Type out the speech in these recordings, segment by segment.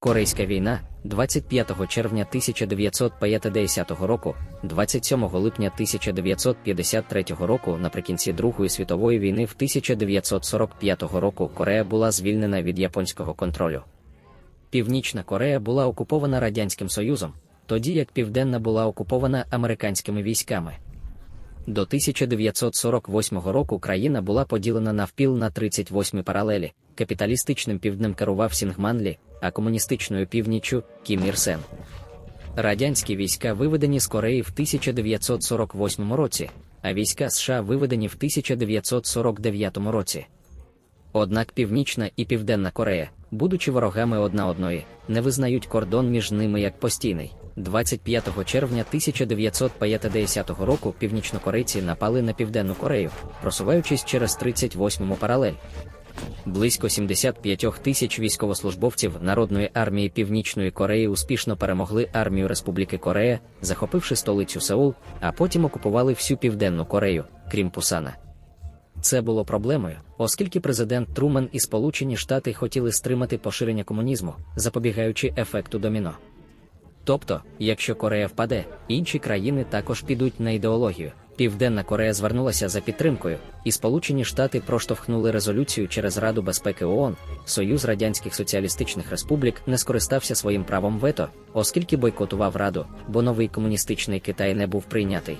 Корейська війна 25 червня 1950 року, 27 липня 1953 року, наприкінці Другої світової війни в 1945 року Корея була звільнена від японського контролю. Північна Корея була окупована Радянським Союзом, тоді як Південна була окупована американськими військами. До 1948 року країна була поділена навпіл на 38 паралелі. Капіталістичним півднем керував Сінгманлі, а комуністичною північчю Кім Ір Сен. Радянські війська виведені з Кореї в 1948 році, а війська США виведені в 1949 році. Однак Північна і Південна Корея, будучи ворогами одна одної, не визнають кордон між ними як постійний. 25 червня 1950 року північнокорейці напали на Південну Корею, просуваючись через 38-му паралель. Близько 75 тисяч військовослужбовців Народної армії Північної Кореї успішно перемогли армію Республіки Корея, захопивши столицю Сеул, а потім окупували всю Південну Корею, крім Пусана. Це було проблемою, оскільки президент Труман і Сполучені Штати хотіли стримати поширення комунізму, запобігаючи ефекту доміно. Тобто, якщо Корея впаде, інші країни також підуть на ідеологію. Південна Корея звернулася за підтримкою, і Сполучені Штати проштовхнули резолюцію через Раду безпеки ООН. Союз Радянських Соціалістичних Республік не скористався своїм правом вето, оскільки бойкотував Раду, бо новий комуністичний Китай не був прийнятий.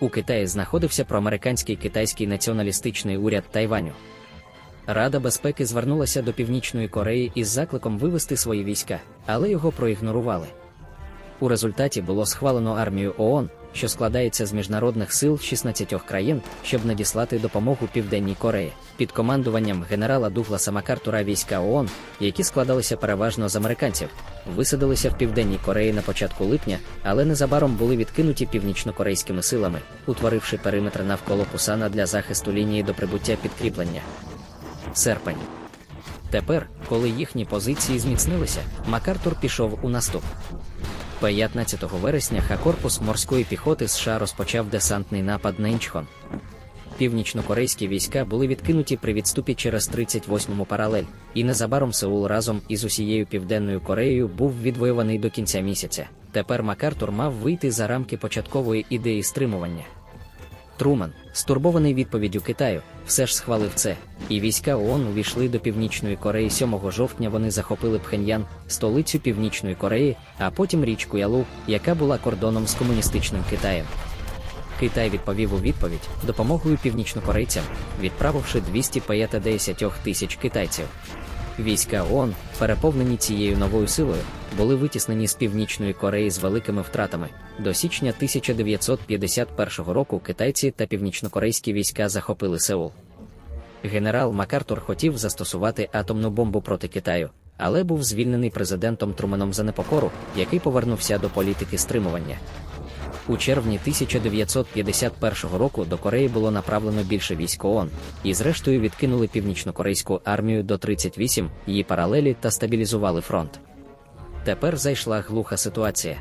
У Китаї знаходився проамериканський китайський націоналістичний уряд Тайваню. Рада безпеки звернулася до Північної Кореї із закликом вивести свої війська, але його проігнорували. У результаті було схвалено армію ООН, що складається з міжнародних сил 16 країн, щоб надіслати допомогу Південній Кореї під командуванням генерала Дугласа Макартура війська ООН, які складалися переважно з американців, висадилися в Південній Кореї на початку липня, але незабаром були відкинуті північнокорейськими силами, утворивши периметр навколо Пусана для захисту лінії до прибуття підкріплення. Серпень. Тепер, коли їхні позиції зміцнилися, Макартур пішов у наступ. 15 вересня хакорпус морської піхоти США розпочав десантний напад на Інчхон. Північнокорейські війська були відкинуті при відступі через 38-му паралель, і незабаром Сеул разом із усією Південною Кореєю був відвоюваний до кінця місяця. Тепер Макартур мав вийти за рамки початкової ідеї стримування. Труман, стурбований відповіддю Китаю, все ж схвалив це, і війська ООН увійшли до Північної Кореї 7 жовтня. Вони захопили Пхеньян, столицю Північної Кореї, а потім річку Ялу, яка була кордоном з комуністичним Китаєм. Китай відповів у відповідь допомогою північнокорейцям, відправивши 250 тисяч китайців. Війська ООН, переповнені цією новою силою, були витіснені з Північної Кореї з великими втратами. До січня 1951 року китайці та північнокорейські війська захопили Сеул. Генерал Макартур хотів застосувати атомну бомбу проти Китаю, але був звільнений президентом Труманом за непокору, який повернувся до політики стримування. У червні 1951 року до Кореї було направлено більше військ ООН, і зрештою відкинули північнокорейську армію до 38 її паралелі та стабілізували фронт. Тепер зайшла глуха ситуація.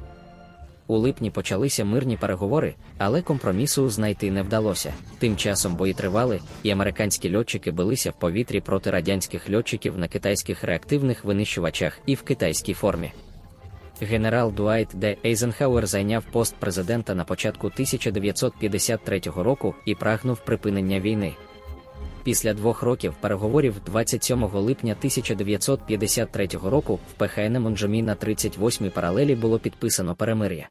У липні почалися мирні переговори, але компромісу знайти не вдалося. Тим часом бої тривали, і американські льотчики билися в повітрі проти радянських льотчиків на китайських реактивних винищувачах і в китайській формі. Генерал Дуайт Д. Ейзенхауер зайняв пост президента на початку 1953 року і прагнув припинення війни. Після двох років переговорів 27 липня 1953 року в ПХН Монджомі на 38-й паралелі було підписано перемир'я.